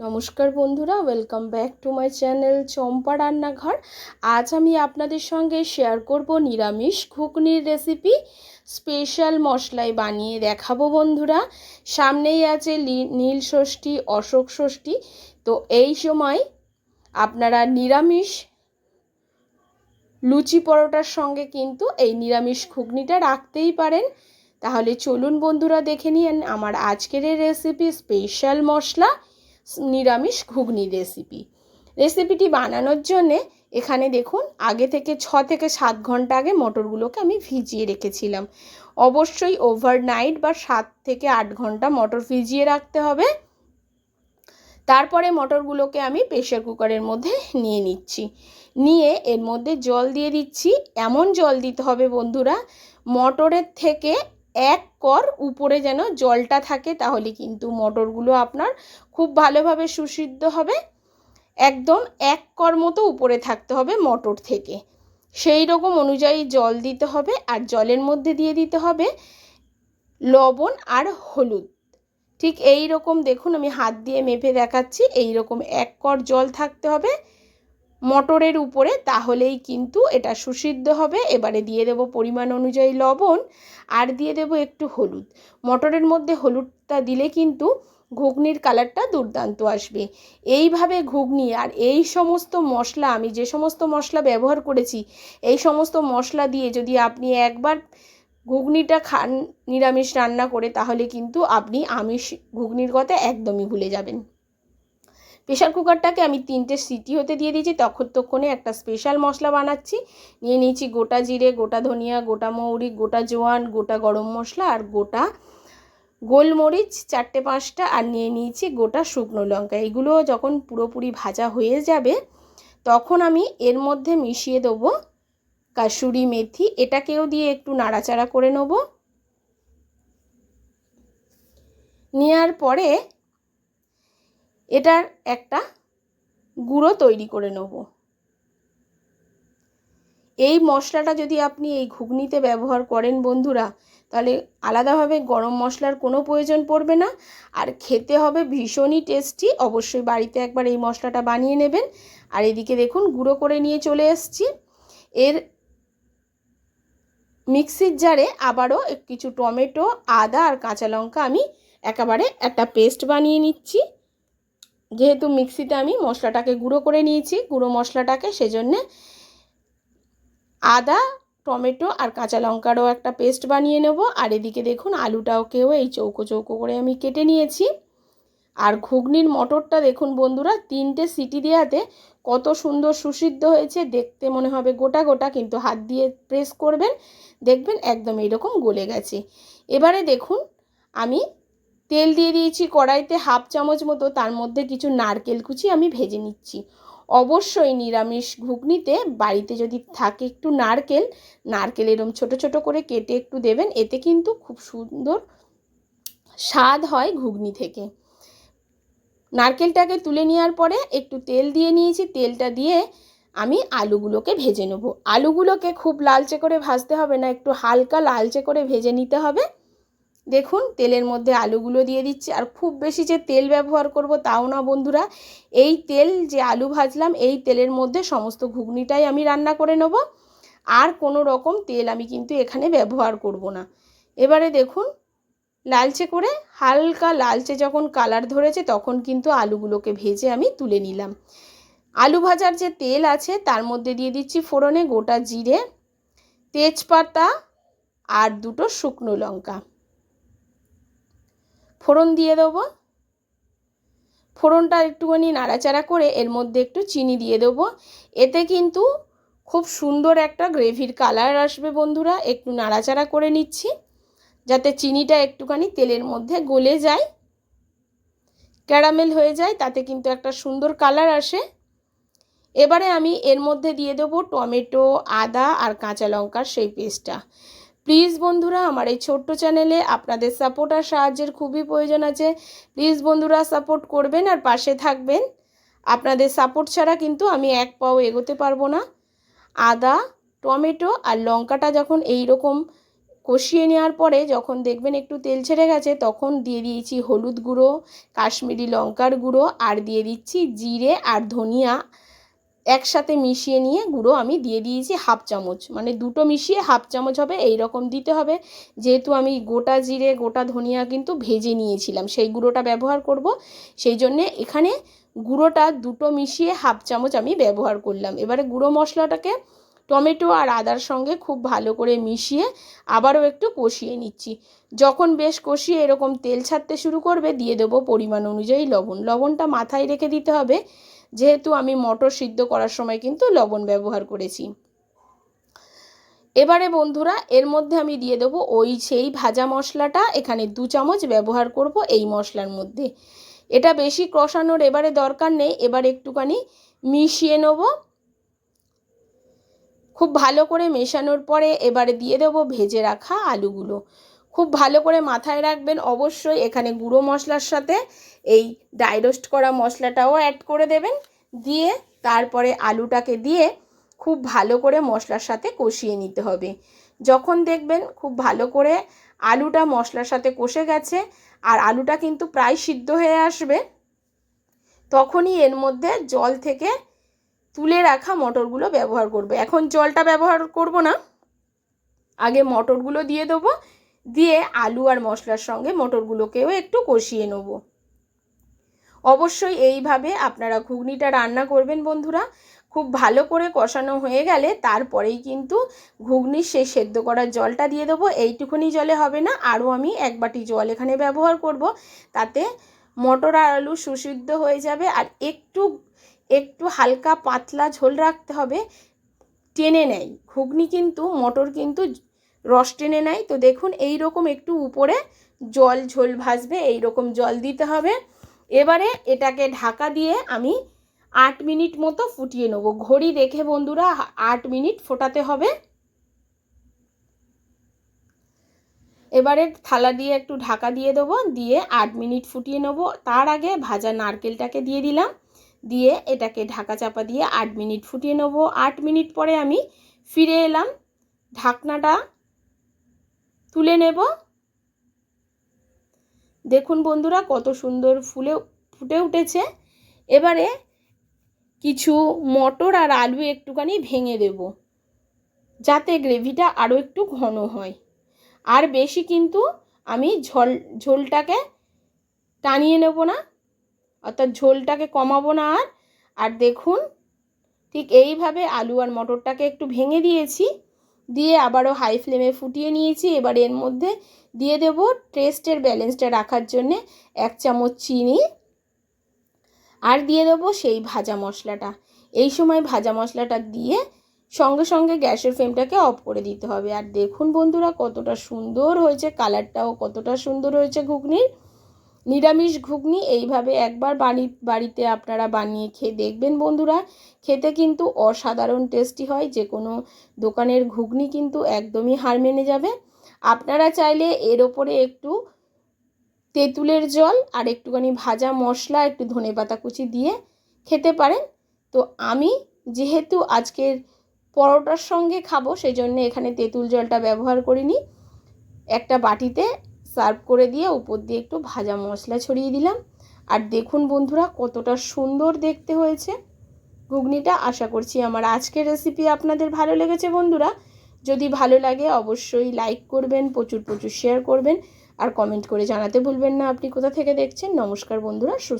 নমস্কার বন্ধুরা welcome back to my channel Champa Rannaghar. আজ আমি আপনাদের সঙ্গে শেয়ার করব নিরামিষ ঘুগনির রেসিপি স্পেশাল মশলায় বানিয়ে দেখাবো বন্ধুরা। সামনেই আছে নীল ষষ্ঠী, অশোক ষষ্ঠী। তো এই সময় আপনারা নিরামিষ লুচি পরোটার সঙ্গে কিন্তু এই নিরামিষ ঘুগনিটা রাখতেই পারেন। তাহলে চলুন বন্ধুরা দেখে নিন আমার আজকের রেসিপি স্পেশাল মশলা। নিরামিষ ঘুগনি রেসিপি রেসিপিটি বানানোর জন্যে এখানে দেখুন, আগে থেকে ছ থেকে সাত ঘণ্টা আগে মটরগুলোকে আমি ভিজিয়ে রেখেছিলাম। অবশ্যই ওভারনাইট বা সাত থেকে আট ঘণ্টা মটর ভিজিয়ে রাখতে হবে। তারপরে মটরগুলোকে আমি প্রেশার কুকারের মধ্যে নিয়ে নিচ্ছি। নিয়ে এর মধ্যে জল দিয়ে দিচ্ছি। এমন জল দিতে হবে বন্ধুরা, মটরের থেকে এক কর উপরে যেন জলটা থাকে তাহলে কিন্তু মটরগুলো আপনার খুব ভালোভাবে সুসিদ্ধ হবে। একদম এক কর মতো উপরে থাকতে হবে মটর থেকে। সেই রকম অনুযায়ী জল দিতে হবে আর জলের মধ্যে দিয়ে দিতে হবে লবণ আর হলুদ। ঠিক এই রকম দেখুন আমি হাত দিয়ে মেপে দেখাচ্ছি, এই রকম এক কর জল থাকতে হবে। মটরের উপরে, তাহলেই কিন্তু এটা সুসিদ্ধ হবে। এবারে দিয়ে দেব পরিমাণ অনুযায়ী লবণ আর দিয়ে দেব একটু হলুদ। মটরের মধ্যে হলুদটা দিলে কিন্তু ঘুগনির কালারটা দুর্দান্ত আসবে। এইভাবে ঘুগনি আর এই সমস্ত মশলা, আমি যে সমস্ত মশলা ব্যবহার করেছি, এই সমস্ত মশলা দিয়ে যদি আপনি একবার ঘুগনিটা খান, নিরামিষ রান্না করে, তাহলে কিন্তু আপনি আমিষ ঘুগনির কথা একদমই ভুলে যাবেন। প্রেশার কুকারটাকে আমি তিনটে সিটি হতে দিয়ে দিয়েছি, তখন তক্ষণে একটা স্পেশাল মশলা বানাচ্ছি। নিয়ে নিয়েছি গোটা জিরে, গোটা ধনিয়া, গোটা মৌরি, গোটা জোয়ান, গোটা গরম মশলা আর গোটা গোলমরিচ চারটে পাঁচটা আর নিয়ে নিয়েছি গোটা শুকনো লঙ্কা। এগুলো যখন পুরোপুরি ভাজা হয়ে যাবে, তখন আমি এর মধ্যে মিশিয়ে দেবো কাসুরি মেথি। এটাকেও দিয়ে একটু নাড়াচাড়া করে নেব। নেওয়ার পরে এটার একটা গুঁড়ো তৈরি করে নেব। এই মশলাটা যদি আপনি এই ঘুগনিতে ব্যবহার করেন বন্ধুরা, তাহলে আলাদাভাবে গরম মশলার কোনো প্রয়োজন পড়বে না। আর খেতে হবে ভীষণই টেস্টি, অবশ্যই বাড়িতে একবার এই মশলাটা বানিয়ে নেবেন। আর এদিকে দেখুন, গুঁড়ো করে নিয়ে চলে এসছি। এর মিক্সির জারে আবারও কিছু টমেটো, আদা আর কাঁচা লঙ্কা আমি একেবারে একটা পেস্ট বানিয়ে নিচ্ছি। যেহেতু মিক্সিতে আমি মশলাটাকে গুঁড়ো করে নিয়েছি, গুঁড়ো মশলাটাকে সেজন্যে আদা, টমেটো আর কাঁচা লঙ্কারও একটা পেস্ট বানিয়ে নেব। আর এদিকে দেখুন আলুটাকেও এই চৌকো চৌকো করে আমি কেটে নিয়েছি। আর ঘুগনির মটরটা দেখুন বন্ধুরা, তিনটে সিটি দেওয়াতে কত সুন্দর সুসিদ্ধ হয়েছে। দেখতে মনে হবে গোটা গোটা, কিন্তু হাত দিয়ে প্রেস করবেন, দেখবেন একদম এরকম গলে গেছে। এবারে দেখুন আমি তেল দিয়ে দিয়েছি, কড়াইতে হাফ চামচ মতো, তার মধ্যে কিছু নারকেল কুচি আমি ভেজে নিচ্ছি। অবশ্যই নিরামিষ ঘুগনিতে বাড়িতে যদি থাকে একটু নারকেল নারকেল এরম ছোটো ছোটো করে কেটে একটু দেবেন, এতে কিন্তু খুব সুন্দর স্বাদ হয় ঘুগনি থেকে। নারকেলটাকে তুলে নেওয়ার পরে একটু তেল দিয়ে নিয়েছি, তেলটা দিয়ে আমি আলুগুলোকে ভেজে নেব। আলুগুলোকে খুব লালচে করে ভাজতে হবে না, একটু হালকা লালচে করে ভেজে নিতে হবে। দেখুন, তেলের মধ্যে আলুগুলো দিয়ে দিচ্ছি। আর খুব বেশি যে তেল ব্যবহার করব তাও না, বন্ধুরা। এই তেল যে আলু ভাজলাম, এই তেলের মধ্যে সমস্ত ঘুগনিটাই আমি রান্না করে নেব। আর কোনো রকম তেল আমি কিন্তু এখানে ব্যবহার করব না। এবারে দেখুন, লালচে করে হালকা লালচে যখন কালার ধরেছে, তখন কিন্তু আলুগুলোকে ভেজে আমি তুলে নিলাম। আলু ভাজার যে তেল আছে, তার মধ্যে দিয়ে দিচ্ছি ফোড়নে গোটা জিরে, তেজপাতা আর দুটো শুকনো লঙ্কা। ফোড়ন দিয়ে দেবো। ফোড়নটা একটুখানি নাড়াচাড়া করে এর মধ্যে একটু চিনি দিয়ে দেবো। এতে কিন্তু খুব সুন্দর একটা গ্রেভির কালার আসবে বন্ধুরা। একটু নাড়াচাড়া করে নিচ্ছি, যাতে চিনিটা একটুখানি তেলের মধ্যে গলে যায়। ক্যারামেল হয়ে যায়, তাতে কিন্তু একটা সুন্দর কালার আসে। এবারে আমি এর মধ্যে দিয়ে দেবো টমেটো, আদা আর কাঁচা লঙ্কার সেই পেস্টটা। প্লিজ বন্ধুরা, আমার এই ছোট্ট চ্যানেলে আপনাদের সাপোর্ট আর সাহায্যের খুবই প্রয়োজন আছে। প্লিজ বন্ধুরা, সাপোর্ট করবেন আর পাশে থাকবেন। আপনাদের সাপোর্ট ছাড়া কিন্তু আমি এক পাও এগোতে পারব না। আদা, টমেটো আর লঙ্কাটা যখন এই রকম কষিয়ে নেওয়ার পরে যখন দেখবেন একটু তেল ছেড়ে গেছে, তখন দিয়ে দিয়েছি হলুদ গুঁড়ো, কাশ্মীরি লঙ্কার গুঁড়ো আর দিয়ে দিচ্ছি জিরে আর ধনিয়া। একসাথে মিশিয়ে নিয়ে গুঁড়ো আমি দিয়ে দিয়েছি হাফ চামচ। মানে দুটো মিশিয়ে হাফ চামচ হবে এই রকম দিতে হবে। যেহেতু আমি গোটা জিরে, গোটা ধনিয়া কিন্তু ভেজে নিয়েছিলাম, সেই গুঁড়োটা ব্যবহার করব। সেই জন্যে এখানে গুঁড়োটা দুটো মিশিয়ে হাফ চামচ আমি ব্যবহার করলাম। এবারে গুঁড়ো মশলাটাকে টমেটো আর আদার সঙ্গে খুব ভালো করে মিশিয়ে আবারও একটু কষিয়ে নিচ্ছি। যখন বেশ কষিয়ে এরকম তেল ছাড়তে শুরু করবে, দিয়ে দেবো পরিমাণ অনুযায়ী লবণ। লবণটা মাথায় রেখে দিতে হবে। যেহেতু আমি মটর সিদ্ধ করার সময় কিন্তু লবণ ব্যবহার করেছি। এবারে বন্ধুরা, এর মধ্যে আমি দিয়ে দেবো ওই সেই ভাজা মশলাটা। এখানে দু চামচ ব্যবহার করব এই মশলার মধ্যে। এটা বেশি কষানোর এবারে দরকার নেই, এবার একটুখানি মিশিয়ে নেব। খুব ভালো করে মেশানোর পরে এবারে দিয়ে দেবো ভেজে রাখা আলুগুলো। খুব ভালো করে মাথায় রাখবেন। অবশ্যই এখানে গুঁড়ো মশলার সাথে এই ডাইরোস্ট করা মশলাটাও অ্যাড করে দেবেন। দিয়ে তারপরে আলুটাকে দিয়ে খুব ভালো করে মশলার সাথে কষিয়ে নিতে হবে। যখন দেখবেন খুব ভালো করে আলুটা মশলার সাথে কষে গেছে আর আলুটা কিন্তু প্রায় সিদ্ধ হয়ে আসবে, তখনই এর মধ্যে জল থেকে তুলে রাখা মটরগুলো ব্যবহার করবে। এখন জলটা ব্যবহার করব না। আগে মটরগুলো দিয়ে দেবো দিয়ে আলু আর মশলার সঙ্গে মটরগুলোকেও একটু কষিয়ে নেব। অবশ্যই এইভাবে আপনারা ঘুগনিটা রান্না করবেন বন্ধুরা। খুব ভালো করে কষানো হয়ে গেলে তারপরেই কিন্তু ঘুগনির সেই সেদ্ধ করার জলটা দিয়ে দেবো। এইটুকুনি জলে হবে না। আরও আমি এক বাটি জল এখানে ব্যবহার করব। তাতে মটর আর আলু সুসিদ্ধ হয়ে যাবে। আর একটু একটু হালকা পাতলা ঝোল রাখতে হবে। টেনে নেয়। ঘুগনি কিন্তু, মটর কিন্তু রস টেনে নেয়। তো দেখুন এই রকম একটু উপরে জল ঝোল ভাসবে এই রকম জল দিতে হবে। এবারে এটাকে ঢাকা দিয়ে আমি আট মিনিট মতো ফুটিয়ে নেব। ঘড়ি দেখে বন্ধুরা, আট মিনিট ফোটাতে হবে। এবারে থালা দিয়ে একটু ঢাকা দিয়ে দেবো, দিয়ে আট মিনিট ফুটিয়ে নেব। তার আগে ভাজা নারকেলটাকে দিয়ে দিলাম। দিয়ে এটাকে ঢাকা চাপা দিয়ে আট মিনিট ফুটিয়ে নেব। আট মিনিট পরে আমি ফিরে এলাম। ঢাকনাটা তুলে নেব। দেখুন বন্ধুরা, কত সুন্দর ফুলে ফুটে উঠেছে। এবারে কিছু মটর আর আলু একটুখানি ভেঙে দেব, যাতে গ্রেভিটা আরও একটু ঘন হয়। আর বেশি কিন্তু আমি ঝোল, ঝোলটাকে টানিয়ে নেব না, অর্থাৎ ঝোলটাকে কমাবো না আর। আর দেখুন, ঠিক এইভাবে আলু আর মটরটাকে একটু ভেঙে দিয়েছি। দিয়ে আবারও হাই ফ্লেমে ফুটিয়ে নিয়েছি। এবার এর মধ্যে দিয়ে দেব টেস্টের ব্যালেন্সটা রাখার জন্যে এক চামচ চিনি আর দিয়ে দেবো সেই ভাজা মশলাটা। এই সময় ভাজা মশলাটা দিয়ে সঙ্গে সঙ্গে গ্যাসের ফ্লেমটাকে অফ করে দিতে হবে। আর দেখুন বন্ধুরা কতটা সুন্দর হয়েছে কালারটাও কতটা সুন্দর হয়েছে ঘুগনির। নিরামিষ ঘুগনি এইভাবে একবার বাড়ি, বাড়িতে আপনারা বানিয়ে খেয়ে দেখবেন বন্ধুরা। খেতে কিন্তু অসাধারণ টেস্টি হয় যে কোনো দোকানের ঘুগনি কিন্তু একদমই হার মেনে যাবে। আপনারা চাইলে এর ওপরে একটু তেঁতুলের জল আর একটুখানি ভাজা মশলা, একটু ধনে পাতা কুচি দিয়ে খেতে পারেন। তো আমি যেহেতু আজকের পরোটার সঙ্গে খাব সেই জন্য এখানে তেঁতুল জলটা ব্যবহার করিনি। একটা বাটিতে সার্ভ করে দিয়ে উপর দিয়ে একটু ভাজা মশলা ছড়িয়ে দিলাম। আর দেখুন বন্ধুরা, কতটা সুন্দর দেখতে হয়েছে। ঘুগনিটা আশা করছি আমার আজকের রেসিপি আপনাদের ভালো লেগেছে বন্ধুরা। যদি ভালো লাগে অবশ্যই লাইক করবেন, প্রচুর প্রচুর শেয়ার করবেন। আর কমেন্ট করে জানাতে ভুলবেন না, আপনি কোথা থেকে দেখছেন? নমস্কার বন্ধুরা, সুস্থ